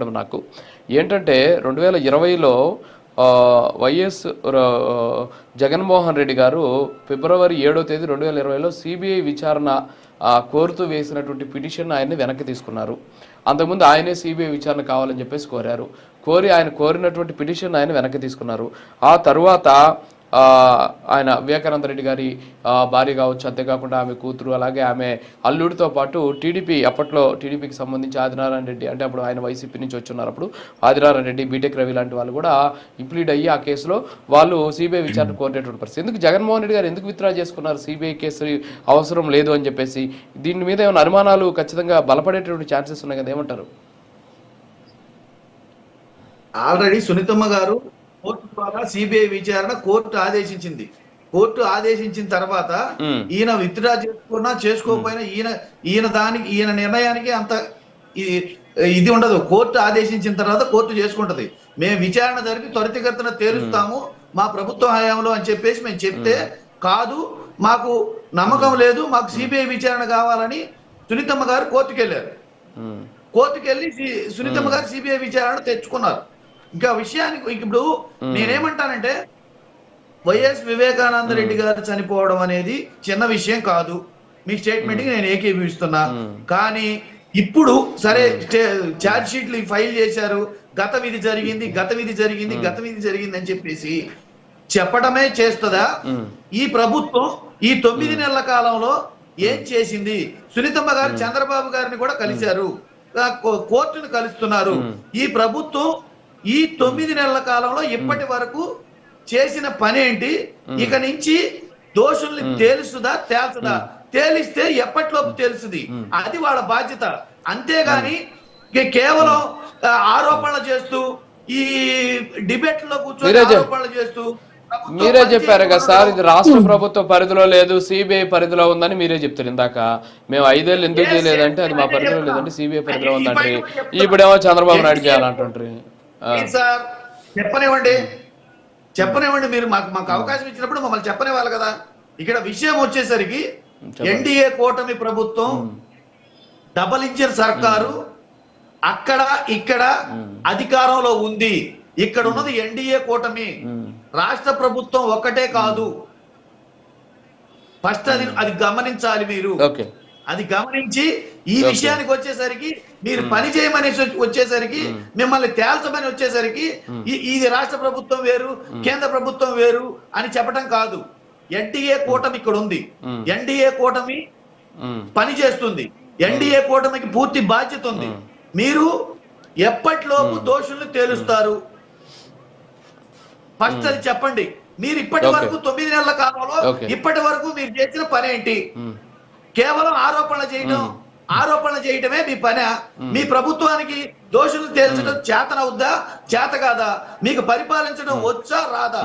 చెప్పడం నాకు. ఏంటంటే రెండు వేల ఇరవైలో వైఎస్ జగన్మోహన్ రెడ్డి గారు ఫిబ్రవరి ఏడో తేదీ రెండు వేల ఇరవైలో సిబిఐ విచారణ కోరుతూ వేసినటువంటి పిటిషన్ ఆయన్ని వెనక్కి తీసుకున్నారు. అంతకుముందు ఆయనే సిబిఐ విచారణ కావాలని చెప్పేసి కోరారు. కోరి ఆయన కోరినటువంటి పిటిషన్ ఆయన వెనక్కి తీసుకున్నారు. ఆ తర్వాత ఆయన వివేకానంద రెడ్డి గారి భార్య కావచ్చు అంతేకాకుండా ఆమె కూతురు అలాగే ఆమె అల్లుడితో పాటు టీడీపీ అప్పట్లో టీడీపీకి సంబంధించి ఆదినారాయణ రెడ్డి అంటే అప్పుడు ఆయన వైసీపీ నుంచి వచ్చున్నారు అప్పుడు ఆదినారాయణ రెడ్డి బీటెక్ రవి లాంటి వాళ్ళు కూడా ఇంప్లీడ్ అయ్యి ఆ కేసులో వాళ్ళు సిబిఐ విచారణ కోరేటటువంటి పరిస్థితి. ఎందుకు జగన్మోహన్ రెడ్డి గారు ఎందుకు విత్డ్రా చేసుకున్నారు? సిబిఐ కేసు అవసరం లేదు అని చెప్పేసి దీని మీద ఏమైనా అనుమానాలు ఖచ్చితంగా బలపడేటటువంటి ఛాన్సెస్ ఉన్నాయి కదా ఏమంటారు? ఆల్రెడీ సునీతమ్మ గారు కోర్టు ద్వారా సిబిఐ విచారణ కోర్టు ఆదేశించింది. కోర్టు ఆదేశించిన తర్వాత. ఈయన విత్డ్రా చేసుకున్నా చేసుకోకపోయినా ఈయన ఈయన దానికి ఈయన నిర్ణయానికి అంత ఇది ఉండదు. కోర్టు ఆదేశించిన తర్వాత కోర్టు చేసుకుంటది. మేము విచారణ జరిపి త్వరితగతిన తేలుస్తాము మా ప్రభుత్వ హయాంలో అని చెప్పేసి మేము చెప్తే కాదు మాకు నమ్మకం లేదు మాకు సిబిఐ విచారణ కావాలని సునీతమ్మ గారు కోర్టుకు వెళ్ళారు ఉమ్, కోర్టుకు వెళ్ళి సి- సునీతమ్మ గారు సిబిఐ విచారణ తెచ్చుకున్నారు. ఇంకా విషయానికి ఇప్పుడు నేనేమంటానంటే వైఎస్ వివేకానంద రెడ్డి గారు చనిపోవడం అనేది చిన్న విషయం కాదు. మీ స్టేట్మెంట్కి నేను ఏకీభవిస్తున్నా కానీ ఇప్పుడు సరే ఛార్జ్ షీట్లు ఫైల్ చేశారు. గత విధి జరిగింది గత విధి జరిగింది గత విధి జరిగింది అని చెప్పేసి చెప్పడమే చేస్తుందా. ఈ ప్రభుత్వం ఈ తొమ్మిది నెలల కాలంలో ఏం చేసింది? సునీతమ్మ గారు చంద్రబాబు గారిని కూడా కలిశారు. కోర్టును కలుస్తున్నారు. ఈ ప్రభుత్వం ఈ తొమ్మిది నెలల కాలంలో ఇప్పటి వరకు చేసిన పని ఏంటి ఇక నుంచి దోషుల్ని తేలుస్తుందా తేల్చదా? తేలిస్తే ఎప్పటిలోపు తెలుస్తుంది? అది వాళ్ళ బాధ్యత. అంతేగాని కేవలం ఆరోపణలు చేస్తూ ఈ డిబేట్లో కూర్చొని ఆరోపణలు చేస్తూ మీరే చెప్పారు కదా సార్ ఇది రాష్ట్ర ప్రభుత్వ పరిధిలో లేదు సిబిఐ పరిధిలో ఉందని మీరే చెప్తారు ఇందాక. మేము ఐదేళ్ళు ఎందుకు చేయలేదంటే అది మా పరిధిలో. లేదంటే సిబిఐ పరిధిలో చెప్తున్నా. ఇప్పుడేమో చంద్రబాబు నాయుడు చేయాలంటుంటారు సార్ చెప్పనివ్వండి. చెప్పనివ్వండి మీరు మాకు మాకు అవకాశం ఇచ్చినప్పుడు మమ్మల్ని చెప్పనివ్వాలి కదా. ఇక్కడ విషయం వచ్చేసరికి. ఎన్డీఏ కూటమి ప్రభుత్వం డబల్ ఇంజిన్ సర్కారు అక్కడ ఇక్కడ అధికారంలో ఉంది. ఇక్కడ ఉన్నది ఎన్డీఏ కూటమి. రాష్ట్ర ప్రభుత్వం ఒక్కటే కాదు. ఫస్ట్ అది అది గమనించాలి మీరు. అది గమనించి ఈ. విషయానికి వచ్చేసరికి మీరు పని చేయమని వచ్చేసరికి మిమ్మల్ని తేల్చమని వచ్చేసరికి ఇది రాష్ట్ర ప్రభుత్వం వేరు కేంద్ర ప్రభుత్వం వేరు అని చెప్పడం కాదు. ఎన్డీఏ కూటమి ఇక్కడ ఉంది. ఎన్డీఏ కూటమి పని చేస్తుంది. ఎన్డీఏ కూటమికి పూర్తి బాధ్యత ఉంది. మీరు ఎప్పటిలోపు దోషుల్ని తేలుస్తారు? ఫస్ట్ అది చెప్పండి. మీరు ఇప్పటి. వరకు తొమ్మిది నెలల కాలంలో. ఇప్పటి వరకు మీరు చేసిన పని ఏంటి? కేవలం ఆరోపణలు చేయటం ఆరోపణలు చేయటమే మీ పని. మీ ప్రభుత్వానికి దోషులు తేల్చడం చేతనవుద్దా చేత కాదా? మీకు పరిపాలించడం వచ్చా రాదా.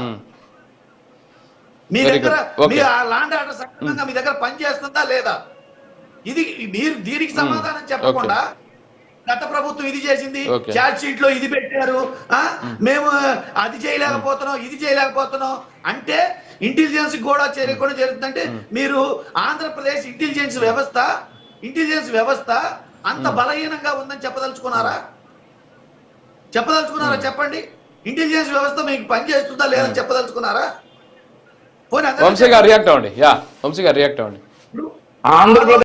మీ దగ్గర. మీ ఆ లాండ్ ఆర్డర్ సక్రమంగా మీ దగ్గర పని చేస్తుందా లేదా? ఇది మీరు దీనికి సమాధానం చెప్పకుండా గత ప్రభుత్వం ఇది చేసింది. చార్జ్ షీట్లో ఇది పెట్టారు ఆ? మేము. అది చేయలేకపోతున్నాం ఇది చేయలేకపోతున్నాం. అంటే ఇంటెలిజెన్స్ కూడా చేరకుండా జరుగుతుందంటే మీరు ఆంధ్రప్రదేశ్ ఇంటెలిజెన్స్ వ్యవస్థ ఇంటెలిజెన్స్ వ్యవస్థ అంత బలహీనంగా ఉందని చెప్పదలుచుకున్నారా? చెప్పదలుచుకున్నారా? చెప్పండి. ఇంటెలిజెన్స్ వ్యవస్థ మీకు పని చేస్తుందా లేదని చెప్పదలుచుకున్నారా? వంశీ గారు రియాక్ట్ అవ్వండి. యా వంశీ గారు రియాక్ట్ అవ్వండి. ఆంధ్రప్రదేశ్